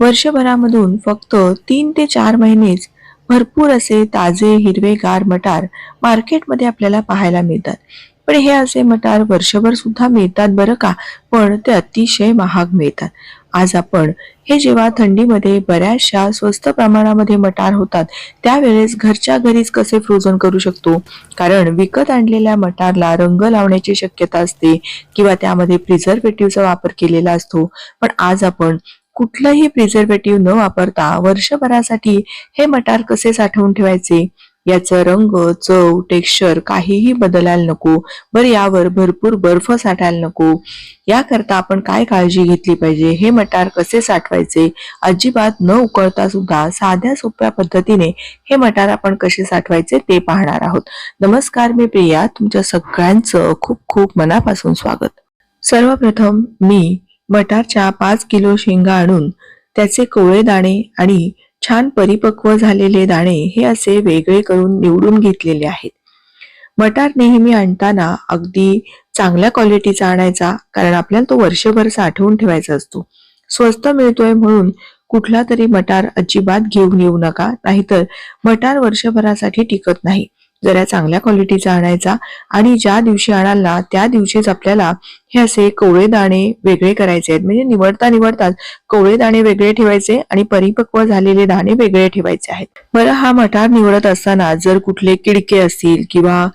वर्षभरामधून फक्त तीन ते चार महिनेच भरपूर असे ताजे हिरवेगार मटार मार्केटमध्ये आपल्याला पाहायला मिळतात. पण हे असे मटार वर्षभर सुद्धा मिळतात बरं का? पण ते अतिशय महाग मिळतात. आज आपण हे जेव्हा थंडीमध्ये बऱ्याचशा स्वस्त प्रमाणामध्ये मटार होतात त्यावेळेस घरच्या घरीच कसे फ्रोझन करू शकतो? कारण विकत आणलेल्या मटारला रंग लावण्याची शक्यता असते किंवा त्यामध्ये प्रिझर्वेटिव्हचा वापर केलेला असतो. पण आज आपण कुठलंही प्रिझर्वेटिव्ह न वापरता वर्षभरासाठी हे मटार कसे साठवून ठेवायचे? याचं रंग चव टेक्स्चर काहीही बदलायला नको. बरं यावर भरपूर बर्फ साठायला नको. याकरता आपण काय काळजी घेतली पाहिजे? हे मटार कसे साठवायचे? अजिबात न उकळता सुद्धा साध्या सोप्या पद्धतीने हे मटार आपण कसे साठवायचे ते पाहणार आहोत. नमस्कार मी प्रिया. तुमच्या सगळ्यांचं खूप खूप मनापासून स्वागत. सर्वप्रथम मी मटारच्या पाच किलो शेंगा आणून त्याचे कोवळे दाणे आणि छान परिपक्व झालेले दाणे हे असे वेगळे करून निवडून घेतलेले आहेत. मटार नेहमी आणताना अगदी चांगल्या क्वालिटीचा आणायचा कारण आपल्याला तो वर्षभर साठवून ठेवायचा असतो. स्वस्त मिळतोय म्हणून कुठला तरी मटार अजिबात घेऊन येऊ नका नाहीतर मटार वर्षभरासाठी टिकत नाही. जरा चांगल्या क्वालिटीचा आणायचा आणि ज्या दिवशी आणाल ना त्या दिवशीच आपल्याला हे असे कोवळे दाणे वेगळे करायचे आहेत. म्हणजे निवडता निवडताच कोवळे दाणे वेगळे ठेवायचे आणि परिपक्व झालेले दाणे वेगळे ठेवायचे आहेत. बरं हा मटार निवडत असताना जर कुठले किडके असतील किंवा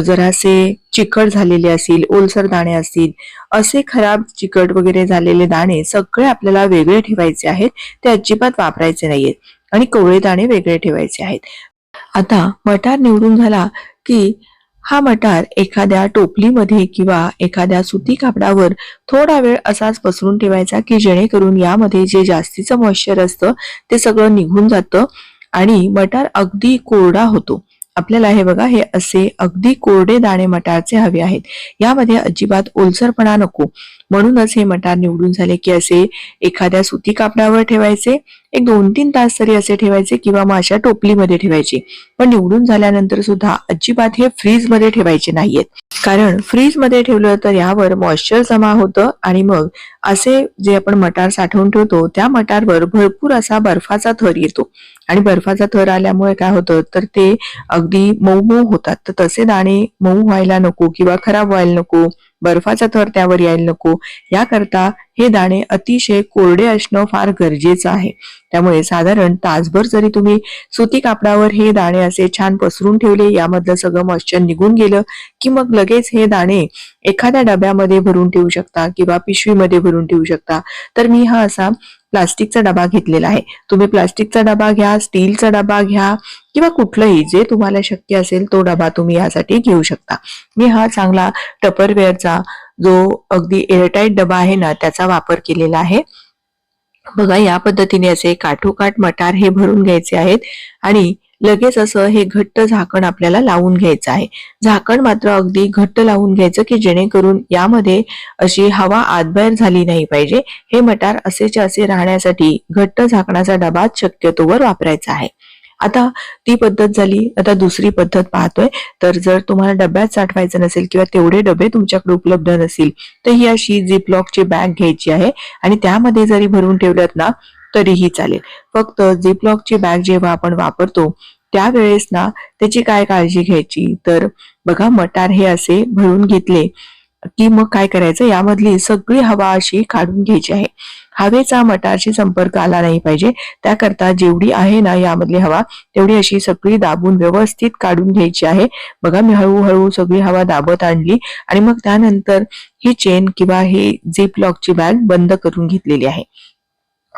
जरासे चिकट झालेले असतील ओलसर दाणे असतील असे खराब चिकट वगैरे झालेले दाणे सगळे आपल्याला वेगळे ठेवायचे आहेत ते अजिबात वापरायचे नाहीयेत आणि कोवळे दाणे वेगळे ठेवायचे आहेत. आता मटार निवडून झाला की हा मटार एखाद्या टोपलीमध्ये किंवा एखाद्या सुती कापडावर थोडा वेळ असाच पसरून ठेवायचा की जेणेकरून यामध्ये जे जास्तीचं मॉइश्चर असतं ते सगळं निघून जातं आणि मटार अगदी कोरडा होतो. आपल्याला हे बघा हे असे अगदी कोरडे दाणे मटारचे हवे आहेत. यामध्ये अजिबात ओलसरपणा नको. म्हणूनच हे मटार निवडून झाले की असे एखाद्या सुती कापडावर ठेवायचे एक दोन तीन तास तरी असे ठेवायचे किंवा मग अशा टोपलीमध्ये ठेवायचे. पण निवडून झाल्यानंतर सुद्धा अजिबात हे फ्रीजमध्ये ठेवायचे नाहीयेत. कारण फ्रीजमध्ये ठेवलं तर यावर मॉइश्चर जमा होतं आणि मग असे जे आपण मटार साठवून ठेवतो त्या मटारवर भरपूर असा बर्फाचा थर येतो. आणि बर्फाचा थर आल्यामुळे काय होतं तर ते अगदी मऊ मऊ होतात. तर तसे दाणे मऊ व्हायला नको किंवा खराब व्हायला नको. बर्फाचा थर त्यावर यायला नको. याकरता हे दाणे अतिशय कोरडे असणं फार गरजेचं आहे. त्यामुळे साधारण तासभर जरी तुम्ही सुती कापडावर हे दाणे असे छान पसरून ठेवले यामधलं सगळं मॉइश्चर निघून गेलं की मग लगेच हे दाणे एखाद्या डब्यामध्ये भरून ठेवू शकता किंवा पिशवीमध्ये भरून ठेवू शकता. तर मी हा असा प्लास्टिकचा डबा घेतलेला आहे. तुम्ही प्लास्टिकचा डबा घ्या स्टीलचा डबा घ्या किंवा कुठलंही जे तुम्हाला शक्य असेल तो डबा तुम्ही यासाठी घेऊ शकता. मी हा चांगला टपरवेअरचा जो अगदी एअरटाईट डबा आहे ना त्याचा वापर केलेला आहे. बघा या पद्धतीने असे काठोकाठ मटार हे भरून घ्यायचे आहेत आणि लगेच असं हे घट्ट झाकण आपल्याला लावून घ्यायचं आहे. झाकण मात्र अगदी घट्ट लावून घ्यायचं की जेणेकरून यामध्ये अशी हवा आतबाहेर झाली नाही पाहिजे. हे मटार असेच्या असे राहण्यासाठी घट्ट झाकणाचा डबा शक्यतोवर वापरायचा आहे. आता ती पद्धत झाली. आता दुसरी पद्धत पाहतोय. तर जर तुम्हाला डब्यात साठवायचं नसेल किंवा तेवढे डबे तुमच्याकडे उपलब्ध नसेल तर ही अशी झिपलॉकची बॅग घ्यायची आहे. आणि त्यामध्ये जरी भरून ठेवल्यात ना तरीही चालेल. फक्त झिपलॉकची बॅग जेव्हा आपण वापरतो त्यावेळेस ना त्याची काय काळजी घ्यायची? तर बघा मटार हे असे भरून घेतले की मग काय करायचं? यामधली सगळी हवा अशी काढून घ्यायची आहे. हवेचा मटारशी संपर्क आला नाही पाहिजे. त्याकरता जेवढी आहे ना यामधली हवा तेवढी अशी सगळी दाबून व्यवस्थित काढून घ्यायची आहे. बघा मी हळूहळू सगळी हवा दाबत आणली आणि मग त्यानंतर ही चेन किंवा ही झिप लॉकची बॅग बंद करून घेतलेली आहे.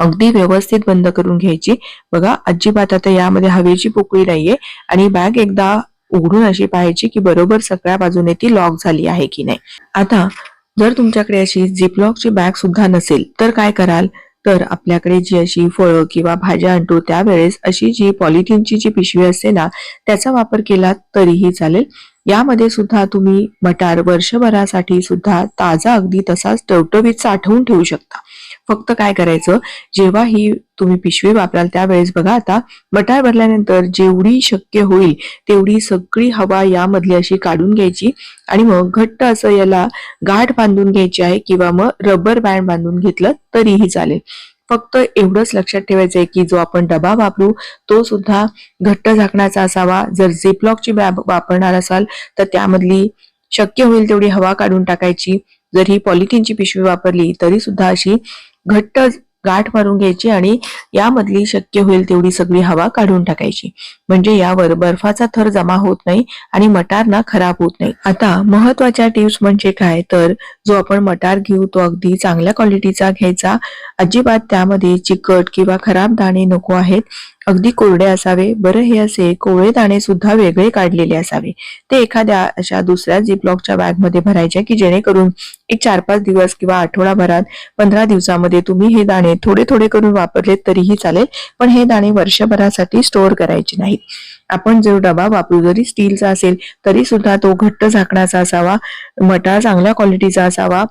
अगदी व्यवस्थित बंद करून घ्यायची. बघा अजिबात आता यामध्ये हवेची पोकळी नाहीये आणि बॅग एकदा उघडून अशी पाहायची की बरोबर सगळ्या बाजूने ती लॉक झाली आहे की नाही. आता जर तुमच्याकडे अशी झिपलॉकची बॅग सुद्धा नसेल तर काय कराल? तर आपल्याकडे जी अशी फळं किंवा भाज्या आणतो त्यावेळेस अशी जी पॉलिथिनची जी पिशवी असते ना त्याचा वापर केला तरीही चालेल. यामध्ये सुद्धा तुम्ही मटार वर्षभरासाठी सुद्धा ताजा अगदी तसाच टवटवीत साठवून ठेवू शकता. फक्त काय करायचं? जेव्हा ही तुम्ही पिशवी वापराल त्यावेळेस बघा आता मटार भरल्यानंतर जेवढी शक्य होईल तेवढी सगळी हवा यामधली अशी काढून घ्यायची आणि मग घट्ट असं याला गाठ बांधून घ्यायची आहे किंवा मग रबर बँड बांधून घेतलं तरीही चालेल. फक्त एवढंच लक्षात ठेवायचं आहे की जो आपण डबा वापरू तो सुद्धा घट्ट झाकण्याचा असावा. जर झेपलॉकची बॅब वापरणार असाल तर त्यामधली शक्य होईल तेवढी हवा काढून टाकायची. जर ही पॉलिथिनची पिशवी वापरली तरी सुद्धा अशी घट्ट गाठ मारून घ्यायची आणि यामधली शक्य होईल तेवढी सगळी हवा काढून टाकायची. म्हणजे यावर बर्फाचा थर जमा होत नाही आणि मटार ना खराब होत नाही. आता महत्त्वाच्या टिप्स म्हणजे काय? तर जो आपण मटार घेऊ तो अगदी चांगल्या क्वालिटीचा घ्यायचा. अजिबात त्यामध्ये चिकट किंवा खराब दाणे नको आहेत. अगदी कोरडे असावे. बरं हे असे कोवळे दाणे सुद्धा वेगळे काढलेले असावे. ते एखाद्या अशा दुसऱ्या जिपलॉकच्या बॅगमध्ये भरायच्या की जेणेकरून एक चार पाच दिवस किंवा आठवडाभरात पंधरा दिवसामध्ये तुम्ही हे दाणे थोडे थोडे करून वापरलेत तरीही चालेल. पण हे दाणे वर्षभरासाठी स्टोअर करायचे नाहीत. आपण जो डबा वापरू जरी स्टीलचा असेल तरी सुद्धा तो घट्ट झाकणाचा असावा मटा चांगल्या क्वालिटीचा असावा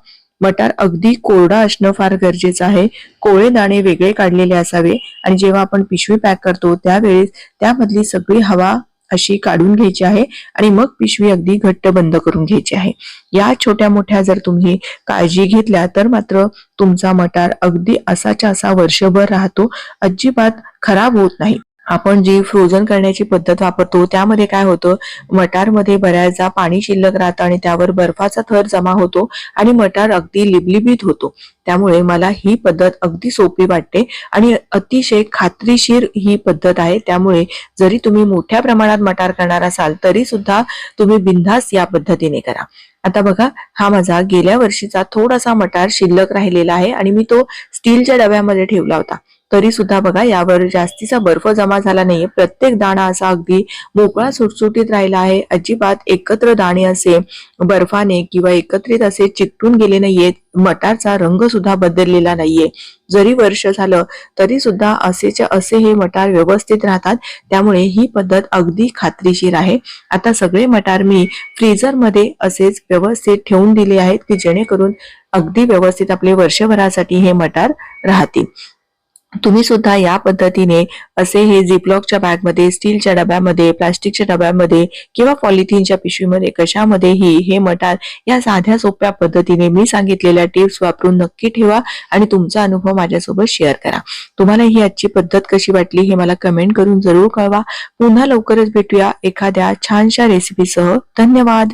मटार अगदी कोरडा असणं फार गरजेचं आहे. कोळे दाणे वेगळे काढलेले असावे आणि जेव्हा आपण पिशवी पॅक करतो त्यावेळेस त्यामधली सगळी हवा अशी काढून घ्यायची आहे आणि मग पिशवी अगदी घट्ट बंद करून घ्यायची आहे. या छोट्या मोठ्या जर तुम्ही काळजी घेतल्या तर मात्र तुमचा मटार अगदी असाच्या असा वर्षभर राहतो. अजिबात खराब होत नाही. आपण जी फ्रोझन करण्याची पद्धत वापरतो त्यामध्ये काय होतं? मटारमध्ये बऱ्याचदा पाणी शिल्लक राहतं आणि त्यावर बर्फाचा थर जमा होतो आणि मटार अगदी लिबलिबीत होतो. त्यामुळे मला ही पद्धत अगदी सोपी वाटते आणि अतिशय खात्रीशीर ही पद्धत आहे. त्यामुळे जरी तुम्ही मोठ्या प्रमाणात मटार करणार असाल तरी सुद्धा तुम्ही बिनधास्त या पद्धतीने करा. आता बघा हा माझा गेल्या वर्षीचा थोडासा मटार शिल्लक राहिलेला आहे आणि मी तो स्टीलच्या डब्यामध्ये ठेवला होता. तरी सुद्धा बघा यावर जास्तीचा बर्फ जमा झाला नाहीये. प्रत्येक दाणा असा अगदी मोकळा सुटसुटीत राहिला आहे. अजिबात एकत्र दाणे असे बर्फाने किंवा एकत्रित असे चिकटून गेले नाहीयेत. मटारचा रंग सुद्धा बदललेला नाहीये. जरी वर्ष झालं तरी सुद्धा असेच्या असे हे मटार व्यवस्थित राहतात. त्यामुळे ही पद्धत अगदी खात्रीशीर आहे. आता सगळे मटार मी फ्रीझरमध्ये असेच व्यवस्थित ठेवून दिले आहेत की जेणेकरून अगदी व्यवस्थित आपले वर्षभरासाठी हे मटार राहतील. तुम्ही सुद्धा या पद्धतीने असे हे झिपलॉकच्या बॅगमध्ये स्टीलच्या डब्यामध्ये प्लास्टिकच्या डब्यामध्ये किंवा पॉलिथिनच्या पिशवीमध्ये कशामध्येही हे मटार या साध्या सोप्या पद्धतीने मी सांगितलेल्या टिप्स वापरून नक्की ठेवा आणि तुमचा अनुभव माझ्यासोबत शेअर करा. तुम्हाला ही आजची पद्धत कशी वाटली हे मला कमेंट करून जरूर कळवा. पुन्हा लवकरच भेटूया एखाद्या छानशा रेसिपीसह धन्यवाद!